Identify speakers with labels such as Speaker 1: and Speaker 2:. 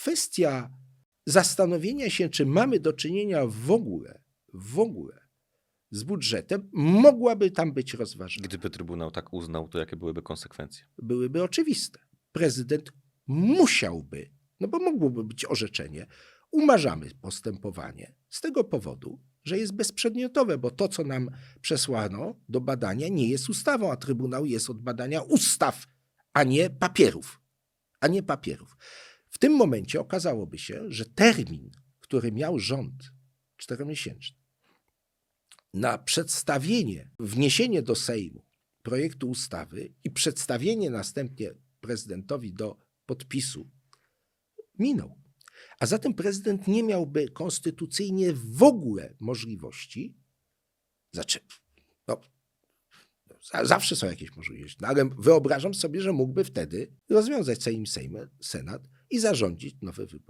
Speaker 1: kwestia zastanowienia się, czy mamy do czynienia w ogóle, w ogóle z budżetem, mogłaby tam być rozważana.
Speaker 2: Gdyby Trybunał tak uznał, to jakie byłyby konsekwencje?
Speaker 1: byłyby oczywiste. Prezydent musiałby, no bo mogłoby być orzeczenie, umarzamy postępowanie z tego powodu, że jest bezprzedmiotowe, bo to, co nam przesłano do badania, nie jest ustawą, a Trybunał jest od badania ustaw, a nie papierów. A nie papierów. Tym momencie okazałoby się, że termin, który miał rząd czteromiesięczny, na przedstawienie, wniesienie do Sejmu projektu ustawy i przedstawienie następnie prezydentowi do podpisu minął. A zatem prezydent nie miałby konstytucyjnie w ogóle możliwości, znaczy, no, zawsze są jakieś możliwości, no, ale wyobrażam sobie, że mógłby wtedy rozwiązać Sejm, Sejm, Senat i zarządzić nowe wybory.